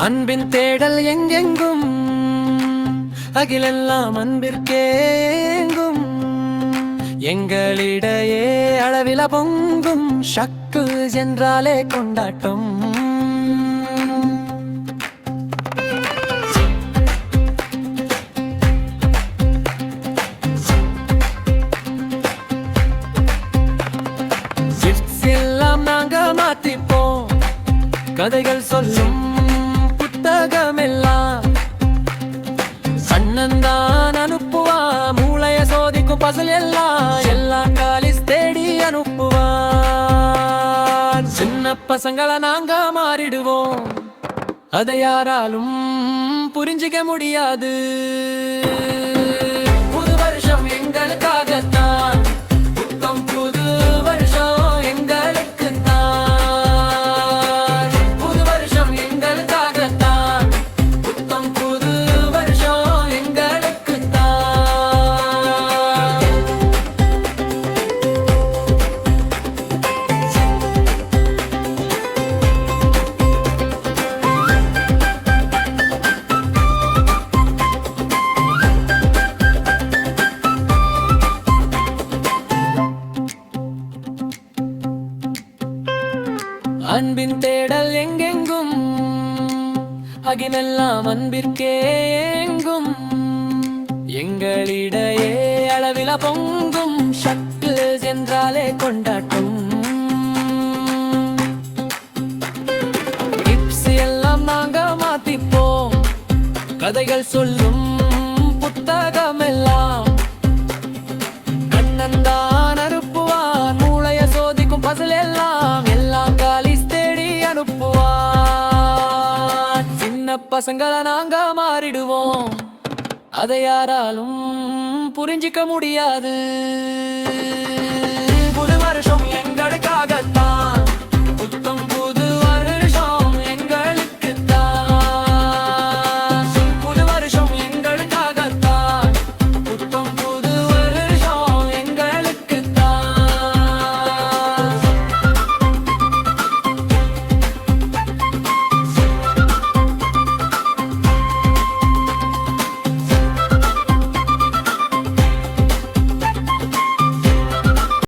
அன்பின் தேடல் எங்கெங்கும்? அகிலெல்லாம் அன்பிற்கேங்கும். எங்களிடையே அளவில பொங்கும். சக்கு என்றாலே கொண்டாட்டம். எல்லாம் நாங்க மாத்திப்போம். கதைகள் சொல்லும் சோதிக்கும் எல்லாம் எல்லாம் காலிஸ் தேடி அனுப்புவான். சின்ன பசங்களை நாங்க மாறிடுவோம். அதை யாராலும் புரிஞ்சிக்க முடியாது. அன்பின் தேடல் எங்கெங்கும்? அகிலெல்லாம் அன்பிற்கே எங்கும் எங்களிடையே அளவில பொங்கும். சக்கு என்றாலே கொண்டாட்டும். Tips எல்லாம் நாங்க மாத்திப்போம். கதைகள் சொல்லும் சின்ன பசங்களை நாங்க மாறிடுவோம். அதை யாராலும் புரிஞ்சிக்க முடியாது.